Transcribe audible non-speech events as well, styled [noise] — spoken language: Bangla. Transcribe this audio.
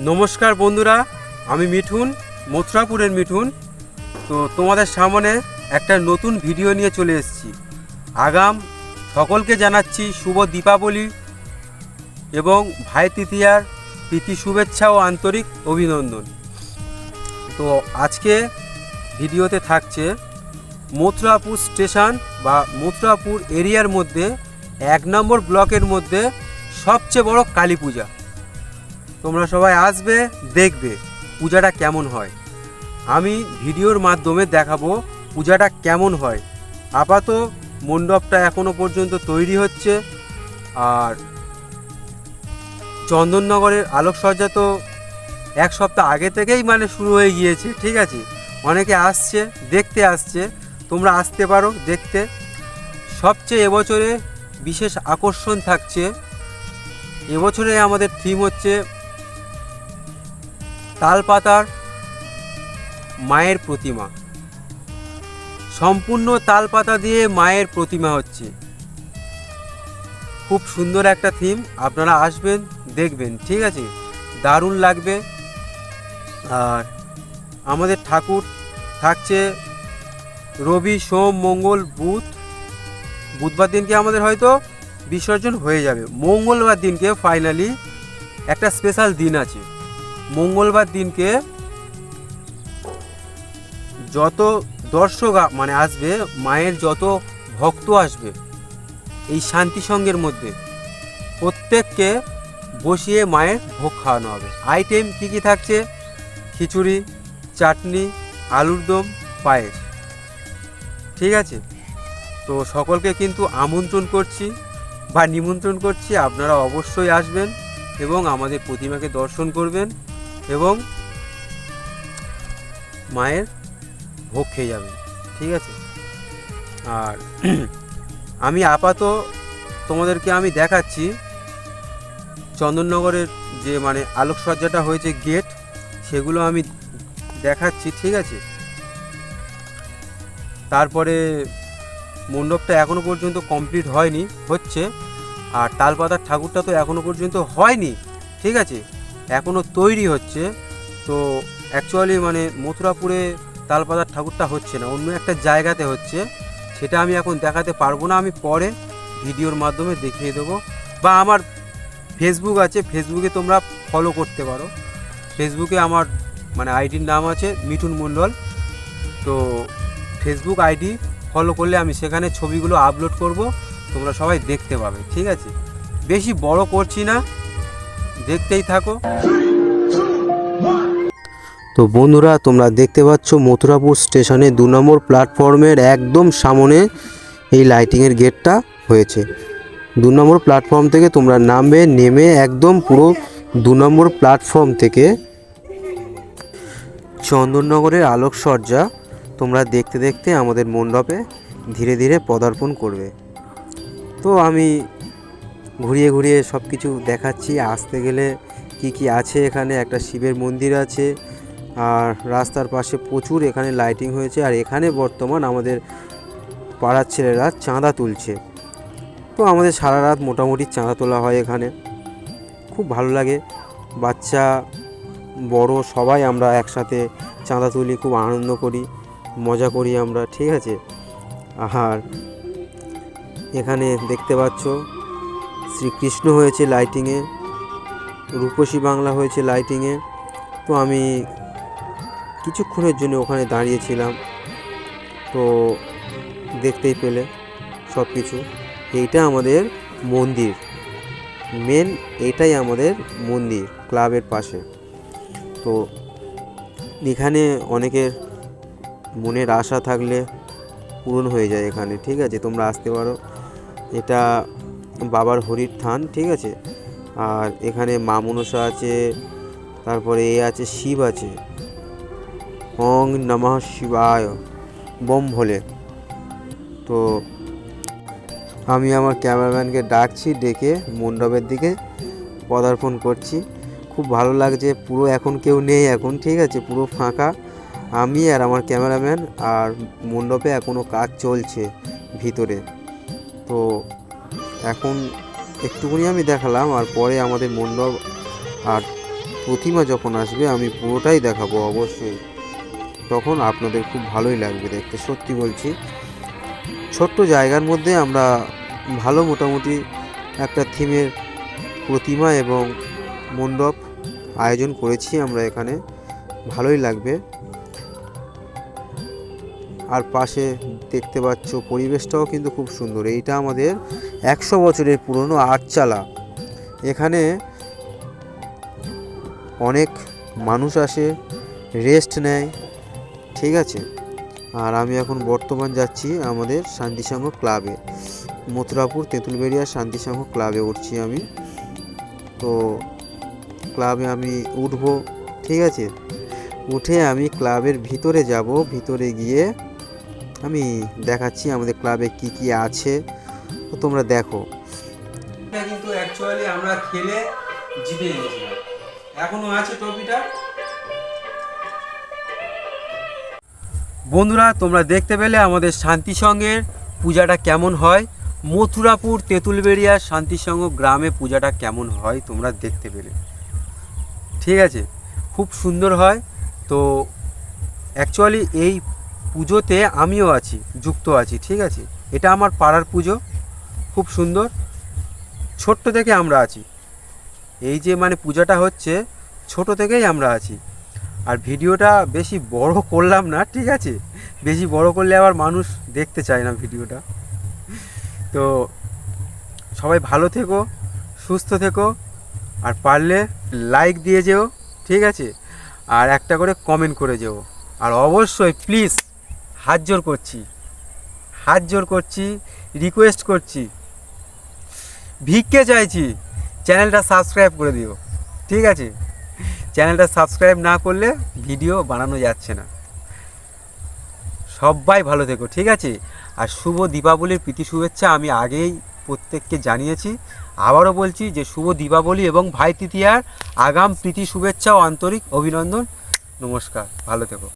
নমস্কার বন্ধুরা, আমি মিঠুন, মথুরাপুরের মিঠুন। তো তোমাদের সামনে একটা নতুন ভিডিও নিয়ে চলে এসেছি। আগাম সকলকে জানাচ্ছি শুভ দীপাবলি এবং ভাই তৃতীয়ার প্রীতি শুভেচ্ছা ও আন্তরিক অভিনন্দন। তো আজকে ভিডিওতে থাকছে মথুরাপুর স্টেশন বা মথুরাপুর এরিয়ার মধ্যে, এক নম্বর ব্লকের মধ্যে সবচেয়ে বড় কালী পূজা। তোমরা সবাই আসবে, দেখবে পূজাটা কেমন হয়। আমি ভিডিওর মাধ্যমে দেখাবো পূজাটা কেমন হয়। আপাতত মণ্ডপটা এখনও পর্যন্ত তৈরি হচ্ছে আর চন্দননগরের আলোকসজ্জা তো এক সপ্তাহ আগে থেকেই মানে শুরু হয়ে গিয়েছে, ঠিক আছে? অনেকে আসছে, দেখতে আসছে, তোমরা আসতে পারো দেখতে। সবচেয়ে এবছরে বিশেষ আকর্ষণ থাকছে, এবছরে আমাদের থিম হচ্ছে তালপাতার মায়ের প্রতিমা। সম্পূর্ণ তালপাতা দিয়ে মায়ের প্রতিমা হচ্ছে। খুব সুন্দর একটা থিম আপনারা আসবেন, দেখবেন, ঠিক আছে? দারুণ লাগবে। আর আমাদের ঠাকুর থাকছে রবি, সোম, মঙ্গল, বুধ। বুধবার দিনকে আমাদের হয়তো বিসর্জন হয়ে যাবে। মঙ্গলবার দিনকে ফাইনালি একটা স্পেশাল দিন আছে। মঙ্গলবার দিনকে যত দর্শক মানে আসবে, মায়ের যত ভক্ত আসবে, এই শান্তি সঙ্গের মধ্যে প্রত্যেককে বসিয়ে মায়ের ভোগ খাওয়ানো হবে। আইটেম কি কি থাকছে? খিচুড়ি, চাটনি, আলুর দম, পায়েস। ঠিক আছে? তো সকলকে কিন্তু আমন্ত্রণ করছি বা নিমন্ত্রণ করছি। আপনারা অবশ্যই আসবেন এবং আমাদের প্রতিমাকে দর্শন করবেন। এবং মায়ের ভোগ খেয়ে যাবেন ঠিক আছে? আর [clears throat] আমি আপাতত তোমাদেরকে আমি দেখাচ্ছি চন্দননগরের যে মানে আলোকসজ্জাটা হয়েছে গেট, সেগুলো আমি দেখাচ্ছি, ঠিক আছে? তারপরে মণ্ডপটা এখনও পর্যন্ত কমপ্লিট হয়নি, হচ্ছে, আর তালপাতার ঠাকুরটা তো এখনও পর্যন্ত হয়নি, ঠিক আছে? এখনও তৈরি হচ্ছে। তো অ্যাকচুয়ালি মানে মথুরাপুরে তালপাতার ঠাকুরটা হচ্ছে না, অন্য একটা জায়গাতে হচ্ছে। সেটা আমি এখন দেখাতে পারব না, আমি পরে ভিডিওর মাধ্যমে দেখিয়ে দেবো। বা আমার ফেসবুক আছে ফেসবুকে তোমরা ফলো করতে পারো। ফেসবুকে আমার মানে আইডির নাম আছে মিঠুন মণ্ডল। তো ফেসবুক আইডি ফলো করলে আমি সেখানে ছবিগুলো আপলোড করব, তোমরা সবাই দেখতে পাবে, ঠিক আছে? বেশি বড় করছি না। দেখতেই থাকো। তো বন্ধুরা, তোমরা দেখতে পাচ্ছ মথুরাপুর স্টেশনে দু নম্বর প্ল্যাটফর্মের একদম সামনে এই লাইটিংয়ের গেটটা হয়েছে। দু নম্বর প্ল্যাটফর্ম থেকে তোমরা নামবে, নেমে একদম পুরো দু নম্বর প্ল্যাটফর্ম থেকে চন্দননগরের আলোকসজ্জা তোমরা দেখতে দেখতে আমাদের মণ্ডপে ধীরে ধীরে পদার্পণ করবে। তো আমি ঘুরিয়ে ঘুরিয়ে সব কিছু দেখাচ্ছি। আসতে গেলে কি কি আছে এখানে? একটা শিবের মন্দির আছে, আর রাস্তার পাশে প্রচুর এখানে লাইটিং হয়েছে, আর এখানে বর্তমান আমাদের পাড়ার ছেলেরা চাঁদা তুলছে। তো আমাদের সারা রাত মোটামুটি চাঁদা তোলা হয় এখানে। খুব ভালো লাগে। বাচ্চা, বড় সবাই আমরা একসাথে চাঁদা তুলি, খুব আনন্দ করি, মজা করি আমরা, ঠিক আছে? আর এখানে দেখতে পাচ্ছ শ্রীকৃষ্ণ হয়েছে লাইটিংয়ে রূপসী বাংলা হয়েছে লাইটিংয়ে তো আমি কিছুক্ষণের জন্য ওখানে দাঁড়িয়েছিলাম তো দেখতেই পেলে সব কিছু এইটা আমাদের মন্দির। মেন এটাই আমাদের মন্দির, ক্লাবের পাশে। তো এখানে অনেকের মনের আশা থাকলে পূরণ হয়ে যায় এখানে, ঠিক আছে? তোমরা আসতে পারো। এটা বাবার হরির থান, ঠিক আছে? আর এখানে মা মনসা আছে, তারপরে এ আছে, শিব আছে। ওং নমঃ শিবায়, বোম ভোলে। তো আমি আমার ক্যামেরাম্যানকে ডাকছি, ডেকে মণ্ডপের দিকে পদার্পণ করছি। খুব ভালো লাগছে, পুরো এখন কেউ নেই এখন, ঠিক আছে? পুরো ফাঁকা। আমি আর আমার ক্যামেরাম্যান আর মণ্ডপে এখনও কাজ চলছে ভিতরে। তো এখন একটুকুনি আমি দেখালাম, আর পরে আমাদের মণ্ডপ আর প্রতিমা যখন আসবে, আমি পুরোটাই দেখাবো অবশ্যই। তখন আপনাদের খুব ভালোই লাগবে দেখতে, সত্যি বলছি। ছোট্ট জায়গার মধ্যে আমরা ভালো মোটামুটি একটা থিমের প্রতিমা এবং মণ্ডপ আয়োজন করেছি আমরা এখানে। ভালোই লাগবে। আর পাশে দেখতে পাচ্ছ পরিবেশটাও কিন্তু খুব সুন্দর। এইটা আমাদের একশো বছরের পুরনো আটচালা। এখানে অনেক মানুষ আসে রেস্ট নেয়, ঠিক আছে? আর আমি এখন বর্তমান যাচ্ছি আমাদের শান্তিসংঘ ক্লাবে মথুরাপুর তেঁতুলবেড়িয়া শান্তিসংঘ ক্লাবে উঠছি আমি। তো ক্লাবে আমি উঠবো, ঠিক আছে? উঠে আমি ক্লাবের ভিতরে যাব, ভিতরে গিয়ে আমি দেখাচ্ছি আমাদের ক্লাবে কি কি আছে। তোমরা দেখো। কিন্তু অ্যাকচুয়ালি আমরা খেলে জিতে এখনও আছে ট্রফিটা? বন্ধুরা, তোমরা দেখতে পেলে আমাদের শান্তিসংঘের পূজাটা কেমন হয়? মথুরাপুর তেঁতুলবেড়িয়া শান্তিসংঘ গ্রামে পূজাটা কেমন হয় তোমরা দেখতে পেলে। ঠিক আছে, খুব সুন্দর হয়। তো অ্যাকচুয়ালি এই পুজোতে আমিও আছি, যুক্ত আছি, ঠিক আছে? এটা আমার পাড়ার পুজো। খুব সুন্দর। ছোট্ট থেকে আমরা আছি। এই যে মানে পূজাটা হচ্ছে, ছোট থেকেই আমরা আছি। আর ভিডিওটা বেশি বড় করলাম না, ঠিক আছে? বেশি বড় করলে আবার মানুষ দেখতে চায় না ভিডিওটা। তো সবাই ভালো থেকো, সুস্থ থেকো, আর পারলে লাইক দিয়ে যেও, ঠিক আছে? আর একটা করে কমেন্ট করে যেও। আর অবশ্যই প্লিজ হাত জোর করছি। হাত জোর করছি রিকোয়েস্ট করছি। ভিক্ষে চাইছি, চ্যানেলটা সাবস্ক্রাইব করে দিও, ঠিক আছে? চ্যানেলটা সাবস্ক্রাইব না করলে ভিডিও বানানো যাচ্ছে না। সবাই ভালো থেকো, ঠিক আছে? আর শুভ দীপাবলির প্রীতি শুভেচ্ছা আমি আগেই প্রত্যেককে জানিয়েছি। আবারও বলছি যে শুভ দীপাবলি এবং ভাই তৃতীয়ার আগাম প্রীতি শুভেচ্ছা ও আন্তরিক অভিনন্দন। নমস্কার, ভালো থেকো।